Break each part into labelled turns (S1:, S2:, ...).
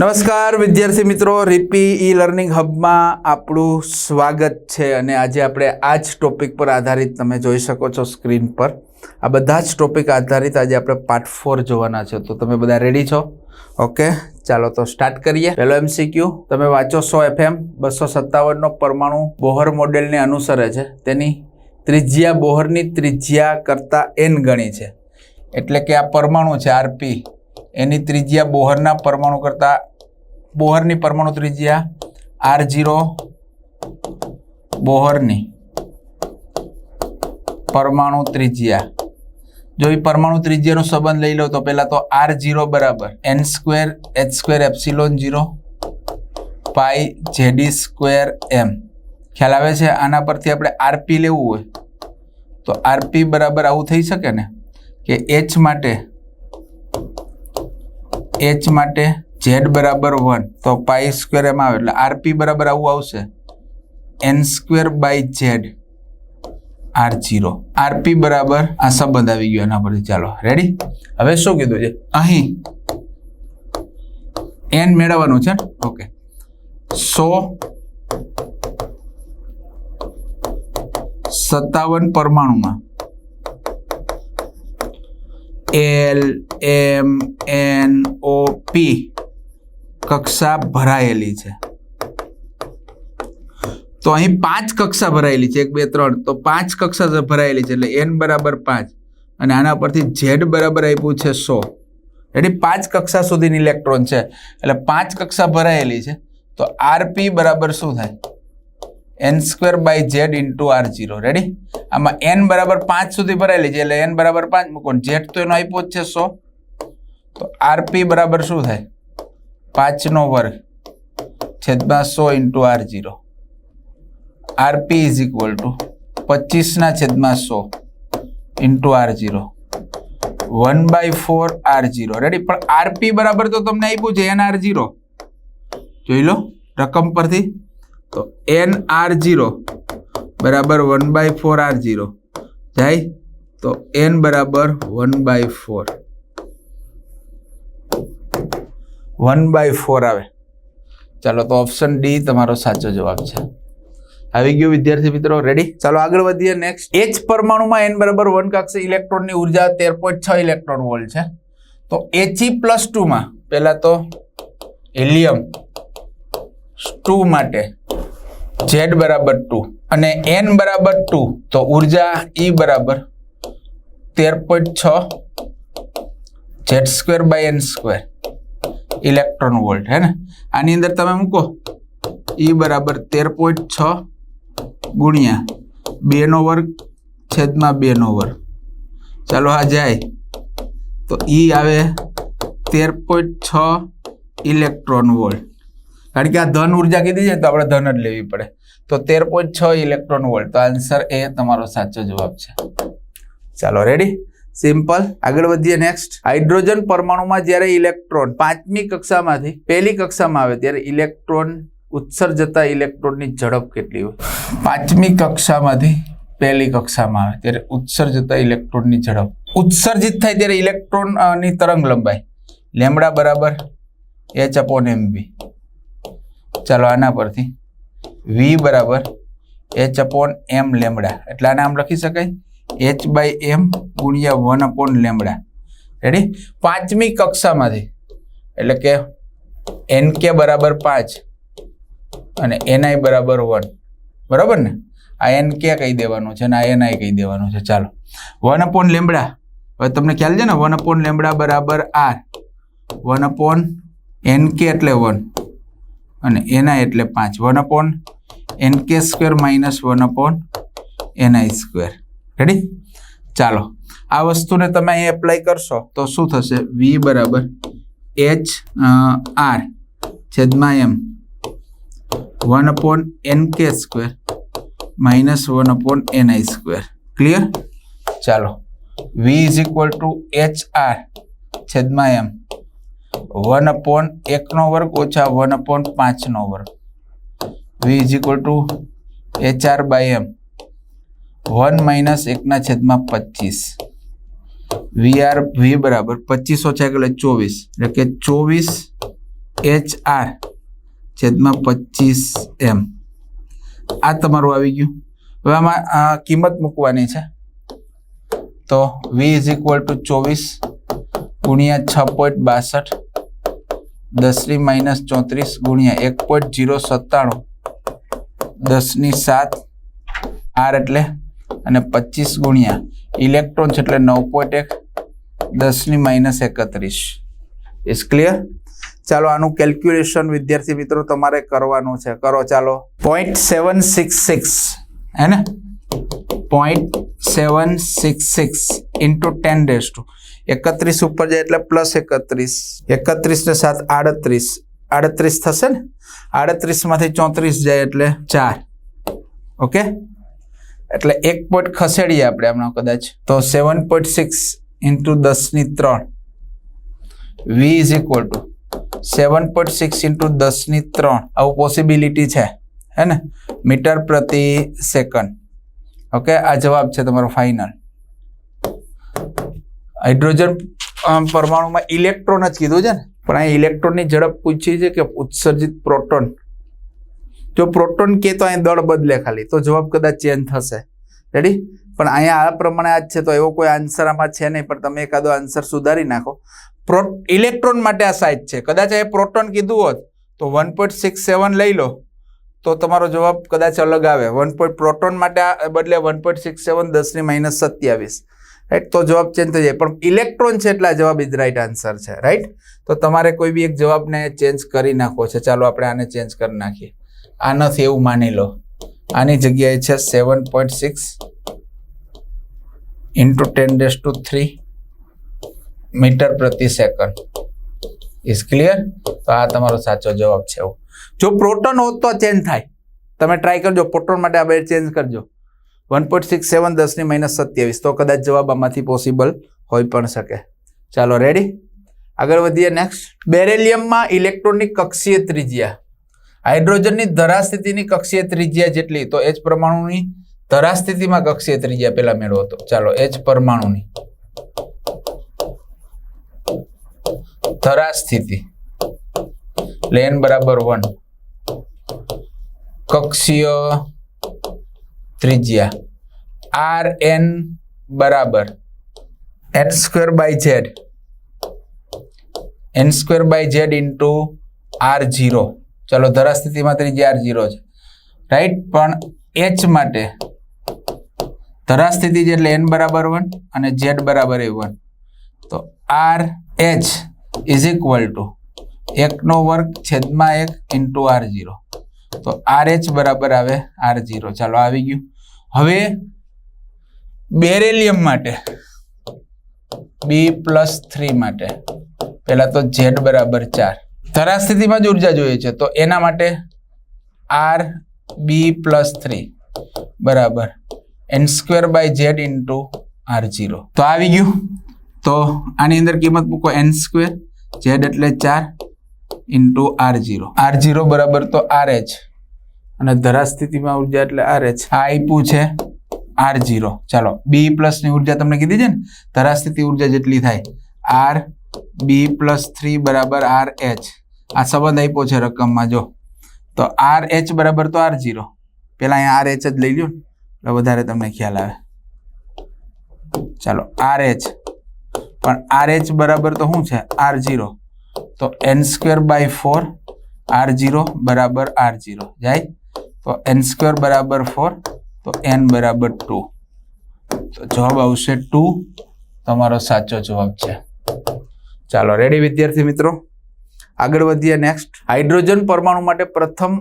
S1: નમસ્કાર, વિદ્યાર્થી મિત્રો. રીપી ઈ લર્નિંગ હબમાં આપણું સ્વાગત છે અને આજે આપણે આ જ ટોપિક પર આધારિત તમે જોઈ શકો છો સ્ક્રીન પર. આ બધા જ ટોપિક આધારિત આજે આપણે પાર્ટ ફોર જોવાના છે. તો તમે બધા રેડી છો? ઓકે ચાલો તો સ્ટાર્ટ કરીએ. પહેલો એમસીક્યુ તમે વાંચો સો એફએમ બસો સત્તાવનનો પરમાણુ બોહર મોડેલને અનુસરે છે. તેની ત્રિજ્યા બોહરની ત્રિજ્યા કરતાં એન ગણી છે. એટલે કે આ પરમાણુ છે આરપી એની ત્રિજ્યા બોહરના પરમાણુ કરતાં બોહરની પરમાણુ ત્રિજ્યા આર ઝીરો બોહરની પરમાણુ ત્રિજ્યા. જો એ પરમાણુ ત્રિજ્યાનો સંબંધ લઈ લો, તો પહેલા તો આર જીરો બરાબર. N square, H square, epsilon zero, pi JD square એમ. ખ્યાલ આવે છે? આના પરથી આપણે આરપી લેવું હોય, તો આરપી બરાબર આવું થઈ શકે ને? કે એચ માટે એચ માટે ઝેડ બરાબર વન તો પાઈ સ્ક્વેર એમાં આવે, એટલે આરપી બરાબર આવું આવશે. N square by Z R zero RP બરાબર, આ સંબંધ આવી ગયો એના પરથી. ચાલો રેડી હવે શું કીધું છે? અહીં એન મેળવવાનું છે ઓકે સો સત્તાવન પરમાણુમાં એલ એમ એન ઓ પી કક્ષા ભરાયેલી છે. તો અહીં પાંચ કક્ષા ભરાયેલી છે, એક, બે, ત્રણ. તો પાંચ કક્ષા ભરાયેલી છે, એટલે એન બરાબર પાંચ. અને આના પરથી ઝેડ બરાબર આપ્યું છે સો. રેડી પાંચ કક્ષા સુધીની ઇલેક્ટ્રોન છે. એટલે પાંચ કક્ષા ભરાયેલી છે. તો આરપી બરાબર શું થાય? N square by Z into R zero ready આમાં એન બરાબર પાંચ સુધી ભરાયેલી છે, એટલે એન બરાબર પાંચ મૂકો ઝેડ તો એનો આપ્યો જ છે સો. તો આરપી બરાબર શું થાય? પાંચનો વર્ગ, છેદમાં સો into R zero RP is equal to પચીસના છેદમાં સો into R zero one by four R zero ready પણ આરપી બરાબર તો તમને આપ્યું છે, એન આર જીરો જોઈ લો, રકમ પરથી. તો એન આર જીરો બરાબર one by four R zero જાય? તો એન બરાબર one by four. One by four આવે. ચાલો તો ઓપ્શન ડી તમારો સાચો જવાબ છે. આવી ગયું, વિદ્યાર્થી મિત્રો. રેડી ચાલો આગળ વધીએ નેક્સ્ટ એ જ પરમાણુમાં એન બરાબર વન કક્ષા ઇલેક્ટ્રોનની ઊર્જા તેર પોઈન્ટ છ ઇલેક્ટ્રોન વોલ્ટ છે. તો એચી પ્લસ ટુમાં પહેલાં તો હિલિયમ ટુ માટે ઝેડ બરાબર ટુ અને એન બરાબર ટુ તો ઊર્જા ઈ બરાબર તેર પોઈન્ટ છ Z square by N square electron volt હે ને? આની અંદર તમે મૂકો. એ બરાબર તેર પોઈન્ટ છ ગુણ્યા બેનો વર્ગ છેદમાં બેનો વર્ગ. ચાલો આ જાય. તો ઈ આવે તેર પોઈન્ટ છ ઇલેક્ટ્રોન વોલ્ટ કારણ કે આ ધન ઊર્જા કીધી છે તો આપણે ધન જ લેવી પડે. તો તેર પોઈન્ટ છ ઇલેક્ટ્રોન વોલ્ટ તો આન્સર એ તમારો સાચો જવાબ છે. ચાલો રેડી સિમ્પલ આગળ વધીએ નેક્સ્ટ હાઇડ્રોજન પરમાણુમાં જ્યારે ઇલેક્ટ્રોન પાંચમી કક્ષામાંથી પહેલી કક્ષામાં આવે ત્યારે ઇલેક્ટ્રોન ઉત્સર્જતા ઇલેક્ટ્રોનની ઝડપ કેટલી હોય? પાંચમી કક્ષામાંથી પહેલી કક્ષામાં આવે ત્યારે ઉત્સર્જતા ઇલેક્ટ્રોનની ઝડપ. ઉત્સર્જિત થાય ત્યારે ઇલેક્ટ્રોનની તરંગ લંબાઈ. લેમડા બરાબર એચ અપોન એમ બી ચાલો આના પરથી. વી બરાબર એચ અપોન એમ લેમડા એટલે આને આમ લખી શકાય? એચ બાય એમ ગુણ્યા વન અપોન લેમડા રેડી પાંચમી કક્ષામાંથી. એટલે કે એન કે બરાબર પાંચ અને એનઆઈ બરાબર વન બરાબર ને? આ એન કે કહી દેવાનું છે અને આ એનઆઈ કહી દેવાનું છે. ચાલો. વન અપોન લેમડા હવે તમને ખ્યાલ છે ને? વન અપોન લેમડા બરાબર R. One upon N K એટલે વન અને એનઆઈ એટલે પાંચ. One upon N K square minus one upon NI square ready ચાલો. આ વસ્તુને તમે અહીં એપ્લાય કરશો તો શું થશે? વી બરાબર એચ આર છેદમાં M one upon N K square minus one upon NI square clear ચાલો. V is equal to H R છેદમાં એમ વન અપોન એકનો વર્ગ ઓછા વન અપોન પાંચનો વર્ગ. V is equal to H R by M one minus એકના છેદમાં પચીસ. વી આર વી બરાબર પચીસ ઓછા એટલે ચોવીસ. એટલે કે ચોવીસ એચ આર છેદમાં પચીસ એમ. આ તમારું આવી ગયું. હવે આમાં કિંમત મૂકવાની છે. તો વી ઇઝ ઇક્વલ ટુ ચોવીસ ગુણ્યા છ પોઈન્ટ બાસઠ દસની માઇનસ ચોત્રીસ ગુણ્યા એક પોઈન્ટ જીરો સત્તાણું દસની સાત. આર એટલે અને પચીસ ગુણ્યા ઇલેક્ટ્રોન છે એટલે નવ પોઈન્ટ એક, દસની માઇનસ એકત્રીસ. ઇઝ ક્લિયર ચાલો, આનું કેલ્ક્યુલેશન વિદ્યાર્થી મિત્રો તમારે કરવાનું છે. કરો, ચાલો. પોઈન્ટ સેવન સિક્સ સિક્સ હે ને? Point seven six six into ten days two એકત્રીસ ઉપર જાય એટલે પ્લસ એકત્રીસ. એકત્રીસ ને સાત, આડત્રીસ. આડત્રીસ થશે ને? આડત્રીસમાંથી ચોત્રીસ જાય એટલે ચાર. ઓકે એટલે એક પોઈન્ટ ખસેડીએ આપણે હમણાં કદાચ. તો સેવન પોઈન્ટ સિક્સ ઇન્ટુ દસની ત્રણ. V is equal to seven point six into દસની ત્રણ. આવું પોસિબિલિટી છે. હે ને? મીટર પ્રતિ સેકન્ડ ઓકે આ જવાબ છે તમારો ફાઇનલ હાઇડ્રોજન પરમાણુમાં ઇલેક્ટ્રોન જ કીધું છે ને? પણ અહીં ઇલેક્ટ્રોનની ઝડપ પૂછી છે કે ઉત્સર્જિત પ્રોટોન જો પ્રોટોન કે તો અહીં દળ બદલે ખાલી, તો જવાબ કદાચ ચેન્જ થશે. રેડી પણ અહીંયા આ પ્રમાણે આ જ છે, તો એવો કોઈ આન્સર આમાં છે નહીં, પણ તમે એકાદો આન્સર સુધારી નાખો. પ્રો ઇલેક્ટ્રોન માટે આ સાઇઝ છે. કદાચ એ પ્રોટોન કીધું હોત, તો વન પોઈન્ટ સિક્સ સેવન લઈ લો, તો તમારો જવાબ કદાચ અલગ આવે. વન પોઈન્ટ પ્રોટોન માટે આ બદલે વન પોઈન્ટ સિક્સ સેવન દસની માઇનસ સત્યાવીસ. રાઈટ તો જવાબ ચેન્જ થઈ જાય. પણ ઇલેક્ટ્રોન છે એટલા જવાબ ઇઝ રાઈટ આન્સર છે. રાઈટ તો તમારે કોઈ બી એક જવાબને ચેન્જ કરી નાખવો છે. ચાલો આપણે આને ચેન્જ કરી નાખીએ. આ નથી એવું માની લો. આની જગ્યાએ છે seven point six into ten days two three metre પ્રતિ સેકન્ડ ઇઝ ક્લિયર તો આ તમારો સાચો જવાબ છે એવો. જો પ્રોટોન હોત તો ચેન્જ થાય. તમે ટ્રાય કરજો. પ્રોટોન માટે આ બે ચેન્જ કરજો. વન પોઈન્ટ સિક્સ સેવન દસની માઇનસ સત્યાવીસ. તો કદાચ જવાબ આમાંથી પોસિબલ હોઈ પણ શકે. ચાલો રેડી આગળ વધીએ નેક્સ્ટ બેરેલિયમમાં ઇલેક્ટ્રોનિક કક્ષીય ત્રિજ્યા. હાઇડ્રોજનની ધરાસ્થિતિની કક્ષીય ત્રિજ્યા જેટલી, તો એચ પરમાણુની ધરાસ્થિતિમાં કક્ષીય ત્રિજ્યા પેલા મેળવો તો. ચાલો એચ પરમાણુની ધરાસ્થિતિ. એટલે n બરાબર વન કક્ષીય ત્રિજ્યા. આર એન બરાબર N square by Z N square by Z into R zero ચલો, ધરા સ્થિતિમાં ત્રિજ્યા આર ઝીરો છે. રાઈટ પણ એચ માટે ધરા સ્થિતિ એટલે એન બરાબર વન અને ઝેડ બરાબર એ વન તો R H is equal to એકનો વર્ગ છેદમાં એક ઇન્ટુ આર જીરો તો આર એચ બરાબર આવે આર જીરો ચાલો, આવી ગયું. હવે બેરેલિયમ માટે બી પ્લસ થ્રી માટે. પહેલાં તો ઝેડ બરાબર ચાર. ધરા જ ઊર્જા જોઈએ છે. તો એના માટે આર બી પ્લસ થ્રી બરાબર. N square by Z into R zero તો આવી ગયું. તો આની અંદર કિંમત મૂકો એન સ્ક્વેર ઝેડ એટલે ચાર into R zero R zero બરાબર તો આર એચ અને ધરાસ્થિતિમાં ઊર્જા એટલે આર એચ આ આપ્યું છે આર ઝીરો ચાલો બી પ્લસની ઊર્જા તમને કીધી છે ને? ધરાસ્થિતિ ઊર્જા જેટલી થાય. આર બી પ્લસ થ્રી બરાબર આર એચ આ સંબંધ આપ્યો છે રકમમાં જો. તો આર એચ બરાબર તો આર જીરો પેલા અહીંયા આર એચ જ લઈ લ્યો એટલે વધારે તમને ખ્યાલ આવે. ચાલો આર એચ પણ આર એચ બરાબર તો શું છે? આર જીરો તો N square by four R zero બરાબર આર જીરો જાય તો એન સ્ક્વેર બરાબર ફોર તો એન બરાબર ટુ તો જવાબ આવશે ટુ તમારો સાચો જવાબ છે. ચાલો રેડી વિદ્યાર્થી મિત્રો? આગળ વધીએ નેક્સ્ટ હાઇડ્રોજન પરમાણુ માટે પ્રથમ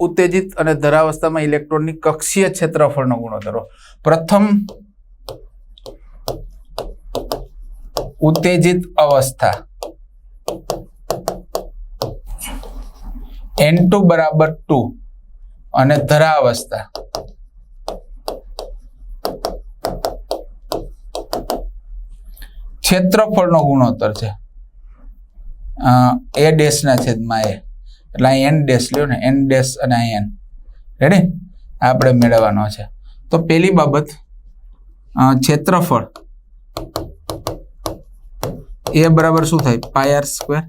S1: ઉત્તેજિત અને ધરાવસ્થામાં ઇલેક્ટ્રોનની કક્ષીય ક્ષેત્રફળનો ગુણોત્તર. પ્રથમ ઉત્તેજિત અવસ્થા. એન ટુ બરાબર ટુ અને ધરાવસ્થા. ક્ષેત્રફળનો ગુણોત્તર છે. એ ડેશના છેદમાં એ. એટલે અહીં એન ડેશ લ્યો ને એન ડેશ અને અહીં એન રેડી આપણે મેળવવાનો છે. તો પેલી બાબત ક્ષેત્રફળ. એ બરાબર શું થાય? પાય આર સ્ક્વેર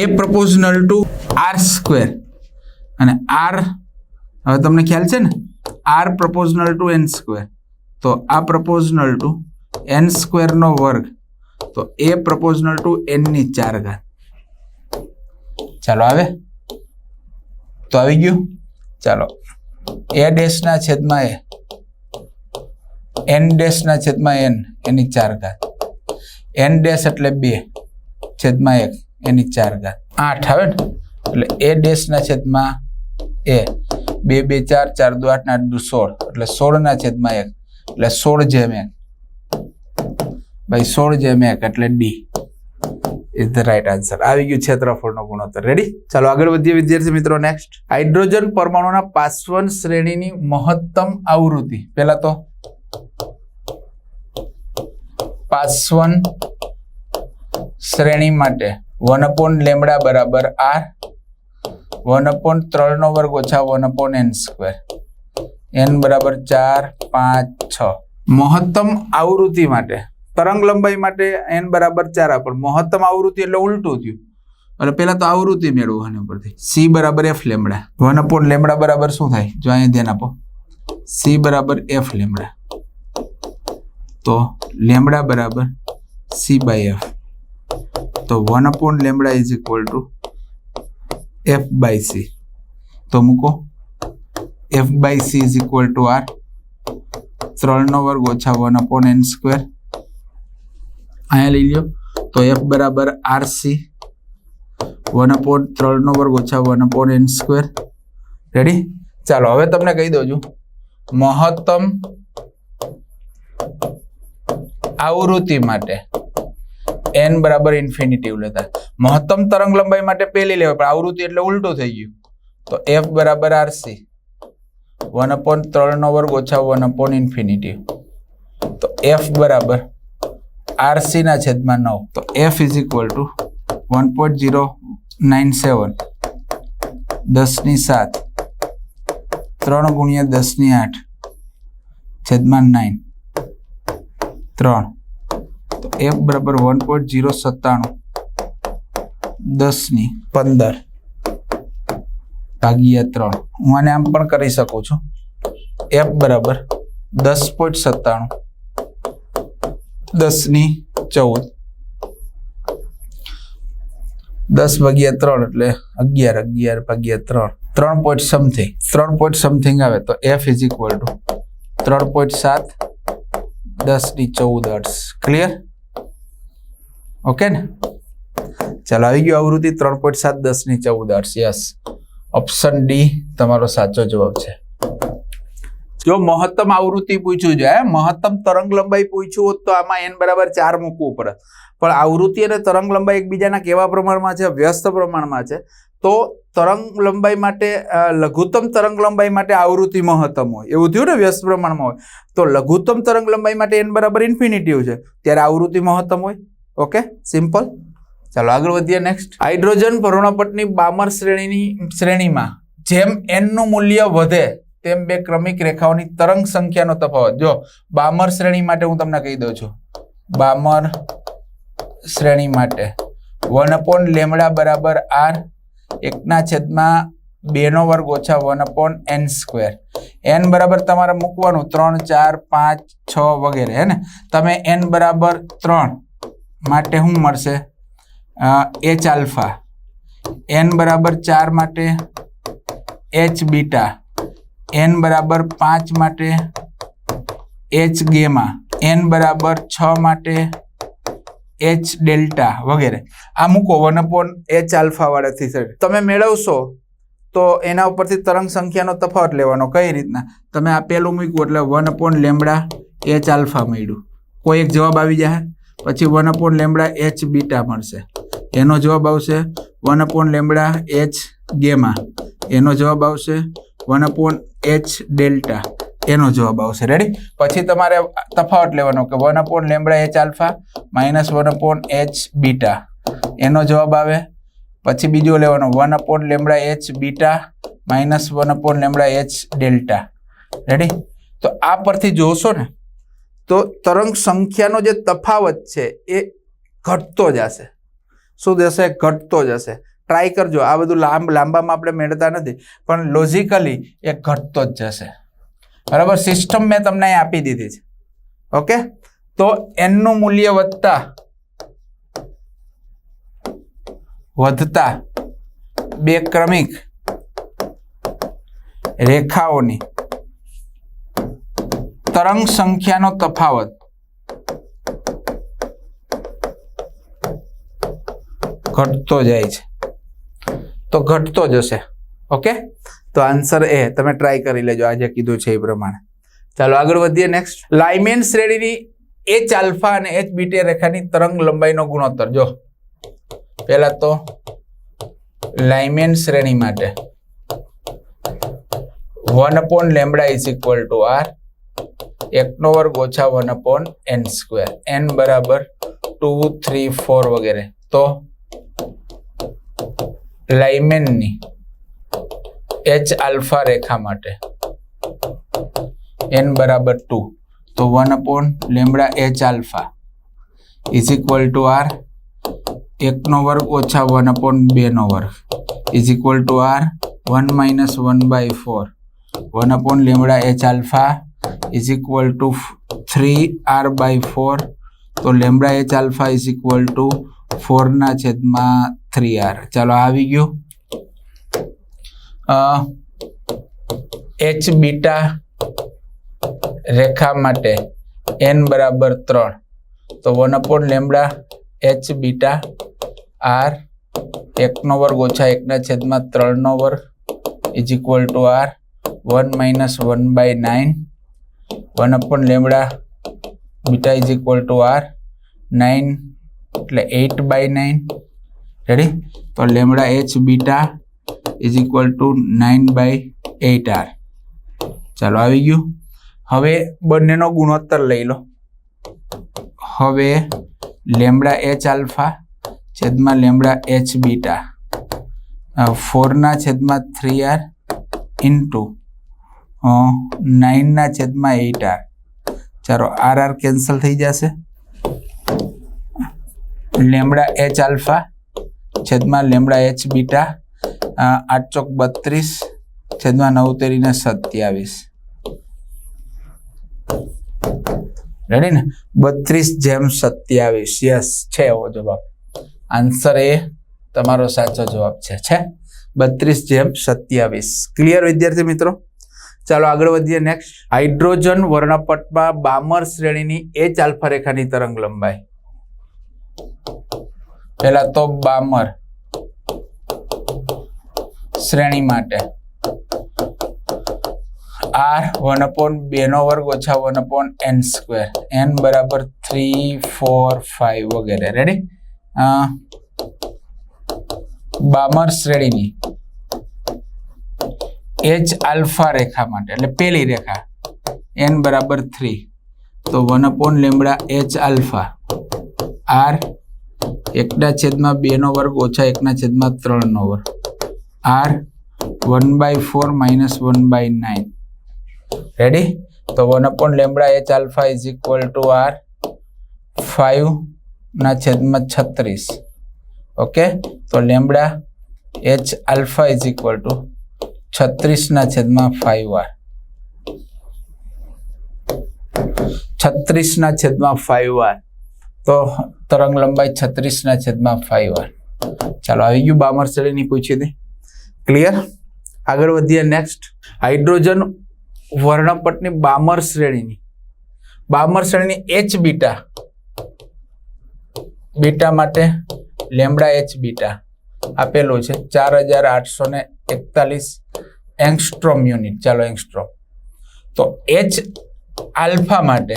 S1: એ પ્રપોઝનલ ટુ આર સ્ક્વેર અને આર હવે તમને ખ્યાલ છે ને? R proportional to N square તો આ પ્રપોઝનલ ટુ એન સ્ક્વેરનો વર્ગ. તો એ પ્રપોઝનલ ટુ એનની ચાર ઘાત. ચાલો આવે? તો આવી ગયું? ચાલો. એ ડેશના છેદમાં એ. એન ડેશના છેદમાં એન, એની ચાર ઘાત. એન ડેશ એટલે બે, છેદમાં એક, એની ચાર ઘાત. આઠ આવે ને? એટલે એ ડેશના છેદમાં એ. બે બે, ચાર ચાર, દુ, આઠ આઠ દુ, સોળ. એટલે સોળના છેદમાં એક. એટલે સોળ જેમ એક. ભાઈ, સોળ જેમ એક એટલે D. Is the right answer આવી ગયું ક્ષેત્રફળનો ગુણોત્તર. રેડી ચાલો આગળ વધીએ વિદ્યાર્થી મિત્રો નેક્સ્ટ હાઇડ્રોજન પરમાણુના પાસવન શ્રેણીની મહત્તમ આવૃત્તિ. પહેલા તો પાસવન શ્રેણી માટે વન અપોન લેમડા બરાબર આર વન અપોન ત્રણનો વર્ગ ઓછા one upon N square N બરાબર ચાર, પાંચ, છ. મહત્તમ આવૃત્તિ માટે તરંગ લંબાઈ માટે એન બરાબર ચાર પણ મહત્તમ આવૃત્તિ એટલે ઉલટું થયું. એટલે પહેલાં તો આવૃત્તિ મેળવવાની ઉપરથી. સી બરાબર F lambda one upon lambda બરાબર શું થાય? જો અહીંયા ધ્યાન આપો. સી બરાબર એફ લેમડા તો લેમડા બરાબર સી બાય એફ તો one upon lambda is equal to F by C તો મૂકો. F by C is equal to R ત્રણનો વર્ગ ઓછા વન અપોન એન સ્ક્વેર અહીંયા લઈ લ્યો. તો એફ બરાબર આરસી વન અપોન ત્રણનો વર્ગ ઓછા one upon N square ready ચાલો, હવે તમને કહી દઉં છું. મહત્તમ આવૃત્તિ માટે એન બરાબર ઇન્ફિનિટિવ લેતા મહત્તમ તરંગ લંબાઈ માટે પેલી લેવાય, પણ આવૃત્તિ એટલે ઉલટું થઈ ગયું. તો એફ બરાબર આરસી વન અપોન ત્રણનો વર્ગ ઓછા વન અપોન ઇન્ફિનિટિવ તો એફ બરાબર આરસી ના છેદમાં નવ. તો F is equal to one point zero nine seven દસની સાત. ત્રણ ગુણ્યા દસની આઠ. છેદમાં નાઇન ત્રણ. તો એફ બરાબર વન પોઈન્ટ ઝીરો સત્તાણું. દસની પંદર. ભાગ્યા ત્રણ. હું આને આમ પણ કરી શકું છું. એફ બરાબર દસ પોઈન્ટ સત્તાણું. દસની ચૌદ. દસ ભાગ્યા ત્રણ એટલે અગિયાર અગિયાર ભાગ્યા ત્રણ. ત્રણ પોઈન્ટ સમથિંગ ત્રણ પોઈન્ટ સમથિંગ આવે તો એફ ઇઝ ઇક્વલ ટુ ત્રણ પોઈન્ટ સાત દસની ચૌદ અર્ટ્સ ક્લિયર ઓકે ને? ચાલો, આવી ગયું આવૃત્તિ ત્રણ પોઈન્ટ સાત દસની ચૌદ અર્ટ્સ યસ ઓપ્શન ડી તમારો સાચો જવાબ છે. જો મહત્તમ આવૃત્તિ પૂછ્યું છે મહત્તમ તરંગ લંબાઈ પૂછ્યું હોત તો આમાં એન બરાબર ચાર મૂકવું પડે. પણ આવૃત્તિ અને તરંગ લંબાઈ એકબીજાના કેવા પ્રમાણમાં છે? વ્યસ્ત પ્રમાણમાં છે. તો તરંગ લંબાઈ માટે લઘુત્તમ તરંગ લંબાઈ માટે આવૃત્તિ મહત્તમ હોય. એવું થયું ને વ્યસ્ત પ્રમાણમાં હોય. તો લઘુત્તમ તરંગ લંબાઈ માટે એન બરાબર ઇન્ફિનિટિવ છે. ત્યારે આવૃત્તિ મહત્તમ હોય. ઓકે? સિમ્પલ. ચાલો આગળ વધીએ નેક્સ્ટ હાઇડ્રોજન પર્ણપટની બામર શ્રેણીની, શ્રેણીમાં જેમ એનનું મૂલ્ય વધે તેમ બે ક્રમિક રેખાઓની તરંગ સંખ્યાનો તફાવત. જો બામર શ્રેણી માટે હું તમને કહી દઉં છું. બામર શ્રેણી માટે. વન અપોન લેમડા બરાબર આર એકના છેદમાં બેનો વર્ગ ઓછા one upon N square. N બરાબર તમારે મૂકવાનું ત્રણ, ચાર, પાંચ, છ વગેરે, હે ને? તમે એન બરાબર ત્રણ માટે શું મળશે? H alpha. એન બરાબર ચાર માટે એચ બીટા. એન બરાબર પાંચ માટે એચ ગેમા. એન બરાબર છ માટે એચ ડેલ્ટા વગેરે. આ મૂકો વન અપોન એચ આલ્ફાવાળાથી સર. તમે મેળવશો તો એના ઉપરથી તરંગ સંખ્યાનો તફાવત લેવાનો, કઈ રીતના? તમે આ પેલું મૂક્યું એટલે one upon lambda H alpha મળ્યું. કોઈ એક જવાબ આવી જાય પછી one upon lambda H beta મળશે. એનો જવાબ આવશે one upon lambda H gamma એનો જવાબ આવશે વન અપોન એચ ડેલ્ટા એનો જવાબ આવશે. રેડી પછી તમારે તફાવત લેવાનો કે one upon lambda H alpha minus one upon H beta એનો જવાબ આવે. પછી બીજો લેવાનો one upon lambda H beta minus one upon lambda H delta ready તો આ પરથી જોશો ને, તો તરંગ સંખ્યાનો જે તફાવત છે એ ઘટતો જશે. શું જશે? ઘટતો જશે. ટ્રાય કરજો. આ બધું લાંબ, લાંબામાં આપણે મેળવતા નથી, પણ લોજિકલી એ ઘટતો જ જશે. બરાબર? સિસ્ટમ મેં તમને આપી દીધી છે. ઓકે તો એનનું મૂલ્ય વધતા વધતા બે ક્રમિક રેખાઓની તરંગ સંખ્યાનો તફાવત ઘટતો જાય છે. તો ઘટતો જશે. ઓકે? તો આન્સર એ, તમે ટ્રાય કરી લેજો આજે કીધું છે એ પ્રમાણે. ચાલો, આગળ વધીએ નેક્સ્ટ. લાઇમેન શ્રેણીની એચ આલ્ફા અને એચ બીટે રેખાની તરંગ લંબાઈનો ગુણોત્તર. જો. પહેલા તો લાઇમેન શ્રેણી માટે. One upon lambda is equal to R. એકનો વર્ગ ઓછા one upon N square. N બરાબર ટુ, થ્રી, ફોર વગેરે. તો લાઇમેનની એચ આલ્ફા રેખા માટે. એન બરાબર ટુ તો one upon lambda H alpha is equal to R એકનો વર્ગ ઓછા વન અપોન બેનો વર્ગ is equal to R one minus one by four one upon lambda H alpha is equal to three R by four તો lambda H alpha is equal to ફોરના છેદમાં three R ચાલો આવી ગયું. H beta રેખા માટે N બરાબર ત્રણ. તો one upon lambda H beta R એકનો વર્ગ ઓછા એકના છેદમાં ત્રણનો વર્ગ is equal to R one minus one by nine one upon lambda beta is equal to R nine એટલે એટ બાય નાઇન રેડી તો lambda H beta is equal to nine by eight R ચાલો આવી ગયું. હવે બંનેનો ગુણોત્તર લઈ લો. હવે લેમડા એચ આલ્ફા છેદમાં લેમડા એચ બીટા. ફોરના છેદમાં થ્રી આર ઇન્ટુ નાઇનના છેદમાં એટ આર ચાલો આર આર કેન્સલ થઈ જશે. લેમડા એચ આલ્ફા છેદમાં લેમડા એચ બીટા આઠ ચોક બત્રીસ છેદમાં નવ તેરીને સત્યાવીસ. રેડી ને? બત્રીસ જેમ સત્યાવીસ. યસ છે એવો જવાબ. આન્સર એ તમારો સાચો જવાબ છે. છે? બત્રીસ જેમ સત્યાવીસ. ક્લિયર વિદ્યાર્થી મિત્રો? ચાલો આગળ વધીએ નેક્સ્ટ હાઇડ્રોજન વર્ણપટમાં બામર શ્રેણીની એચ આલ્ફા રેખાની તરંગ લંબાઈ. પહેલા તો બામર શ્રેણી માટે. આર વન અપોન બે નો વર્ગ ઓછા one upon N square. N બરાબર થ્રી, ફોર, ફાઈવ વગેરે. રેડી બામર શ્રેણીની. એચ આલ્ફા રેખા માટે. એટલે પેલી રેખા. એન બરાબર થ્રી. તો one upon lambda H alpha. R એકના છેદમાં બેનો વર્ગ ઓછા એકના છેદમાં ત્રણનો વર્ગ. R one by four minus one by nine. Ready તો one upon lambda H alpha is equal to R ફાઇવના છેદમાં છત્રીસ. ઓકે? તો lambda H alpha is equal to છત્રીસના છેદમાં ફાઈવ આર. છત્રીસના છેદમાં ફાઈવ આર. તો તરંગ લંબાઈ છત્રીસ ના છેદમાં ફાઈવ આર ચાલો આવી ગયું બામર શ્રેણીની પૂછી હતી ક્લિયર આગળ વધીએ નેક્સ્ટ હાઇડ્રોજન વર્ણપટની બામર શ્રેણીની. બામર શ્રેણીની એચ બીટા બીટા માટે લેમડા એચ બીટા આપેલું છે. ચાર હજાર આઠસો ને એકતાલીસ એંગસ્ટ્રોમ યુનિટ. ચાલો એંગસ્ટ્રોમ. તો એચ આલ્ફા માટે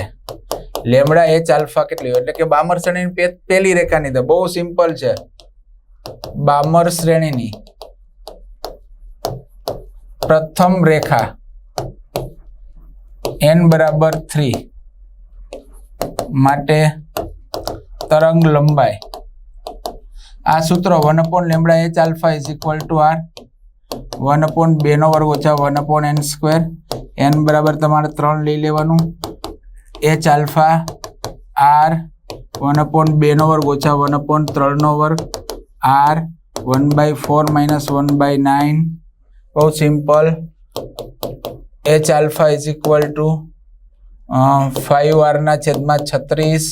S1: લેમડા એચ આલ્ફા કેટલી હોય? એટલે કે બામર શ્રેણીની પહેલી રેખાની તો બહુ સિમ્પલ છે. બામર શ્રેણીની પ્રથમ રેખા એન બરાબર થ્રી માટે તરંગ લંબાઈ. આ સૂત્ર one upon lambda H alpha is equal to R one upon બે નો વર્ગ ઓછા one upon N square N બરાબર તમારે ત્રણ લઈ લેવાનું. H alpha R one upon બેનો વર્ગ ઓછા વન અપોન ત્રણ નો વર્ગ. R one by four minus one by nine બહુ simple H alpha is equal to five આરના છેદમાં છત્રીસ.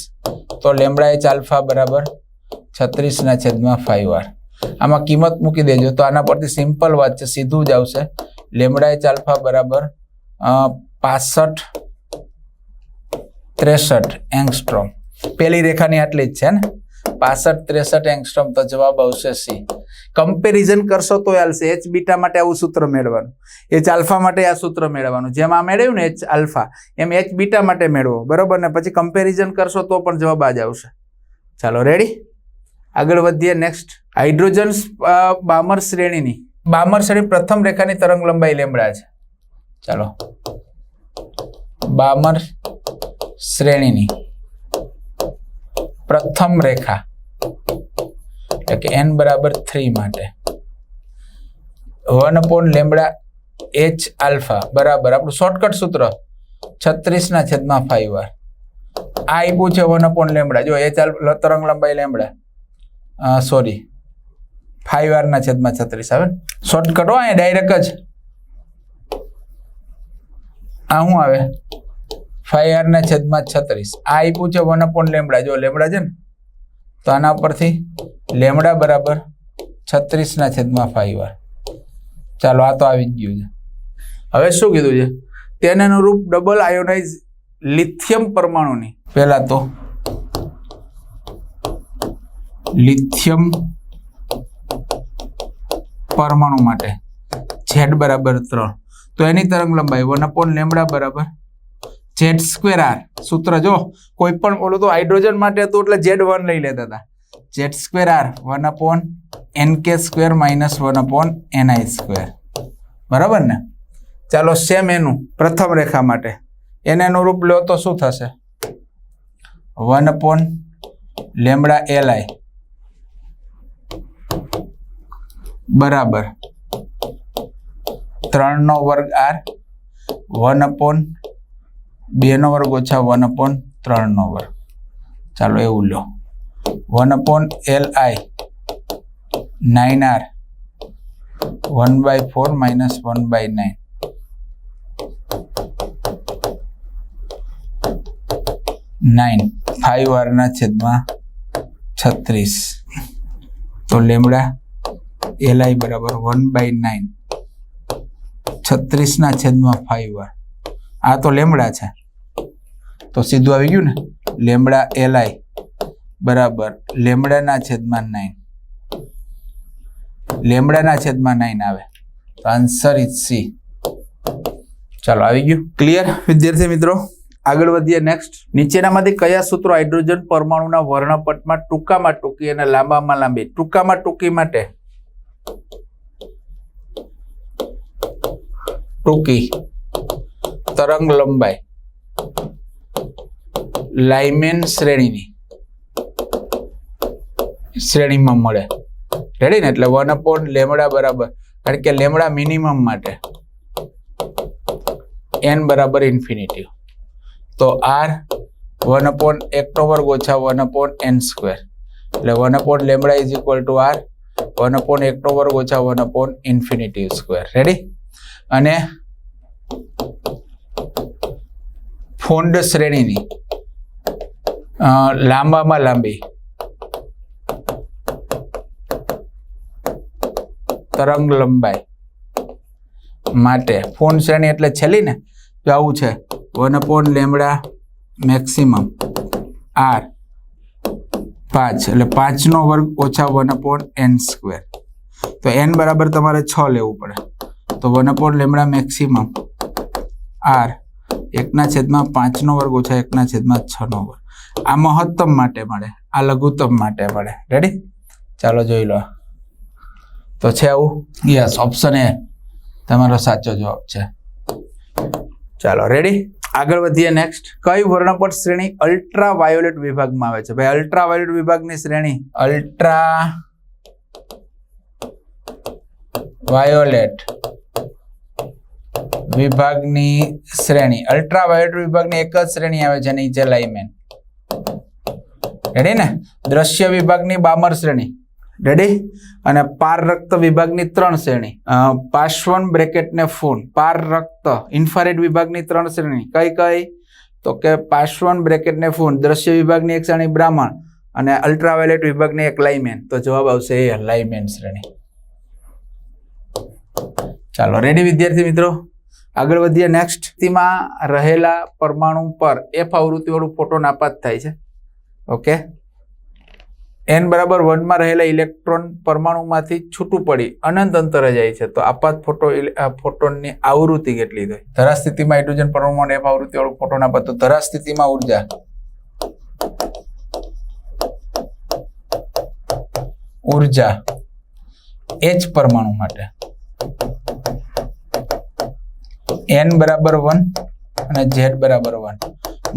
S1: તો લેમડા એચ આલ્ફા બરાબર છત્રીસના છેદમાં ફાઈવ આર આમાં કિંમત મૂકી દેજો. તો આના પરથી સિમ્પલ વાત છે, સીધું જ આવશે. લેમડા એચ આલ્ફા બરાબર પાસઠ ત્રેસઠ એંગસ્ટ્રોમ. પેલી રેખાની આટલી જ છે ને? પાસઠ, ત્રેસઠ એંગસ્ટ્રોમ તો જવાબ આવશે સી. કમ્પેરિઝન કરશો તો હાલશે એચ બીટા માટે આવું સૂત્ર મેળવવાનું એચ આલ્ફા માટે આ સૂત્ર મેળવવાનું જેમ આ મેળવ્યું ને એચ આલ્ફા, એમ એચ બીટા માટે મેળવો. બરોબર ને? પછી કમ્પેરિઝન કરશો તો પણ જવાબ આ જ આવશે. ચાલો રેડી આગળ વધીએ નેક્સ્ટ હાઇડ્રોજન બામર શ્રેણીની. બામર શ્રેણી પ્રથમ રેખાની તરંગ લંબાઈ લેમડા છે. ચાલો. બામર શ્રેણીની. પ્રથમ રેખા. એટલે કે એન બરાબર થ્રી માટે. One upon lambda H alpha બરાબર. આપણું શોર્ટકટ સૂત્ર છત્રીસના છેદમાં ફાઈવ આર આ આપ્યું છે વન અપોન લેમડા જો એચ તરંગ લંબાઈ લેમડા સોરી ફાઈવ આરના છેદમાં છત્રીસ. આવે શોર્ટકટ હોય ડાયરેક્ટ જ. આ શું આવે? ફાઈવ આરના છેદમાં છત્રીસ. આ આપ્યું છે વન અપોન લેમડા. જો લેમડા છે ને, તો આના પરથી લેમડા બરાબર છત્રીસના છેદમાં ફાઈવ આર. ચાલો, આ તો આવી જ ગયું છે. હવે શું કીધું છે? તેને અનુરૂપ ડબલ આયોનાઇઝ લિથિયમ પરમાણુની. પહેલા તો લિથિયમ પરમાણુ માટે ઝેડ બરાબર ત્રણ. તો એની તરંગ લંબાઈ વન અપોન લેમડા બરાબર ઝેડ સ્ક્વેર આર સૂત્ર જો કોઈ પણ ઓલું તો હાઇડ્રોજન માટે હતું એટલે ઝેડ વન લઈ લેતા હતા. Z square R one upon N K square minus one upon N I square બરાબર ને? ચાલો સેમ એનું, પ્રથમ રેખા માટે. એને અનુરૂપ લો તો શું થશે? One upon lambda L I બરાબર. ત્રણનો વર્ગ આર વન અપોન બેનો વર્ગ ઓછા વન અપોન ત્રણનો વર્ગ ચાલો એવું લો one upon L I nine R one by four minus one by nine. Nine. Five આરના છેદમાં છત્રીસ. તો લેમડા એલ આઈ બરાબર વન બાય નાઇન. છત્રીસના છેદમાં ફાઈવ આર આ તો લેમડા છે. તો સીધું આવી ગયું ને? લેમડા એલ આઈ બરાબર. લેમડાના છેદમાં નાઇન લેમડાના છેદમાં નાઇન આવે. તો આન્સર ઇઝ સી ચાલો, આવી ગયું. ક્લિયર વિદ્યાર્થી મિત્રો, આગળ વધીએ નેક્સ્ટ નીચેનામાંથી કયા સૂત્રો હાઇડ્રોજન પરમાણુના વર્ણપટમાં ટૂંકામાં ટૂંકી અને લાંબામાં લાંબી? ટૂંકામાં ટૂંકી માટે. ટૂંકી. તરંગ લંબાઈ. લાઇમેન શ્રેણીની. શ્રેણીમાં મળે. રેડી ને? એટલે વન અપોન લેમડા બરાબર. કારણ કે લેમડા મિનિમમ માટે. એન બરાબર ઇન્ફિનિટી તો આર વન અપોન એકનો વર્ગ ઓછા વન અપોન એન સ્ક્વેર એટલે one upon lambda is equal to R one upon એકનો વર્ગ ઓછા one upon infinity square ready અને ફોન્ડ શ્રેણીની લાંબામાં લાંબી. તરંગ લંબાઈ માટે ફોન શ્રેણી એટલે છેલ્લી ને, તો આવું છે. One upon lambda maximum R પાંચ, એટલે પાંચનો વર્ગ ઓછા વન અપોન એન સ્ક્વેર. તો એન બરાબર તમારે છ લેવું પડે. તો one upon lambda maximum R એકના છેદમાં પાંચનો વર્ગ ઓછા એકના છેદમાં છનો વર્ગ. આ મહત્તમ માટે મળે, આ લઘુત્તમ માટે મળે. રેડી ચાલો જોઈ લો. તો છે આવું? યસ ઓપ્શન એ તમારો સાચો જવાબ છે. ચાલો રેડી આગળ વધીએ નેક્સ્ટ કઈ વર્ણપટ શ્રેણી અલ્ટ્રા વાયોલેટ વિભાગમાં આવે છે? ભાઈ અલ્ટ્રા વાયોલેટ વિભાગની શ્રેણી અલ્ટ્રા વાયોલેટ વિભાગની શ્રેણી. અલ્ટ્રાવાયોલેટ વિભાગની એક જ શ્રેણી આવે છે, નીચે લાઈમેન રેડી ને? દ્રશ્ય વિભાગની બામર શ્રેણી. રેડી અને પાર રક્ત વિભાગની ત્રણ શ્રેણી. પાશ્વન બ્રેકેટ ને ફૂન. પાર રક્ત. ઇન્ફારેટ વિભાગની ત્રણ શ્રેણી. કઈ કઈ? તો કે પાશ્વન બ્રેકેટ ને ફૂન. દ્રશ્ય વિભાગની એક શ્રેણી બ્રાહ્મણ અને અલ્ટ્રાવાયોલેટ વિભાગની એક લાઇમેન તો જવાબ આવશે એ લાઇમેન શ્રેણી. ચાલો રેડી વિદ્યાર્થી મિત્રો? આગળ વધીએ નેક્સ્ટ સ્થિતિમાં રહેલા પરમાણુ પર એફ આવૃત્તિવાળું ફોટોન આપાત થાય છે. ઓકે એન બરાબર વનમાં રહેલા ઇલેક્ટ્રોન પરમાણુમાંથી છૂટું પડી અનંત અંતરે જાય છે. તો આપાત ફોટો ફોટોનની આવૃત્તિ કેટલી થાય ધરા સ્થિતિમાં હાઇડ્રોજન પરમાણુ એફ આવૃત્તિવાળું ફોટોન આપાત. તો ધરા સ્થિતિમાં ઊર્જા. ઊર્જા એચ પરમાણુ માટે. એન બરાબર વન અને ઝેડ બરાબર વન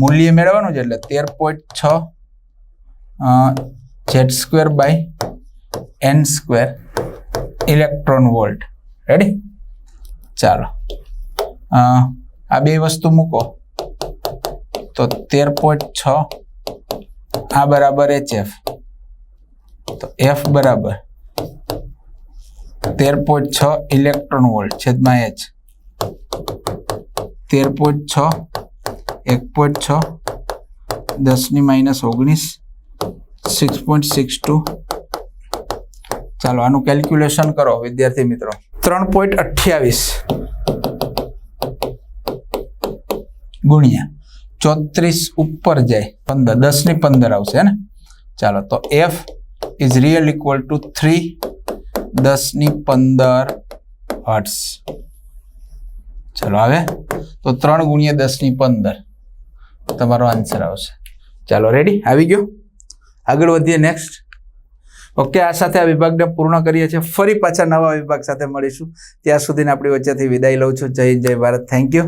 S1: મૂલ્ય મેળવવાનું છે એટલે તેર પોઈન્ટ છ Z square by N square electron volt ready ચાલો. આ બે વસ્તુ મૂકો. તો તેર પોઈન્ટ છ, આ બરાબર એચ એફ તો એફ બરાબર તેર પોઈન્ટ છ ઇલેક્ટ્રોન વોલ્ટ છેદમાં એચ તેર પોઈન્ટ છ, એક પોઈન્ટ છ, દસની માઇનસ ઓગણીસ સિક્સ પોઈન્ટ સિક્સ ટુ ચાલો, આનું કેલ્ક્યુલેશન કરો, વિદ્યાર્થી મિત્રો. ત્રણ પોઈન્ટ અઠ્યાવીસ. ગુણ્યા. ચોત્રીસ ઉપર જાય. પંદર, દસની પંદર આવશે ને? ચાલો, તો F is real equal to three દસની પંદર હર્ટ્સ ચલો આવે? તો ત્રણ ગુણ્યા દસની પંદર. તમારો આન્સર આવશે. ચાલો રેડી આવી ગયો? આગળ વધીએ નેક્સ્ટ ઓકે આ સાથે આ વિભાગને પૂર્ણ કરીએ છીએ. ફરી પાછા નવા વિભાગ સાથે મળીશું. ત્યાં સુધીને આપણી વચ્ચેથી વિદાય લઉં છું. જય જય ભારત. Thank you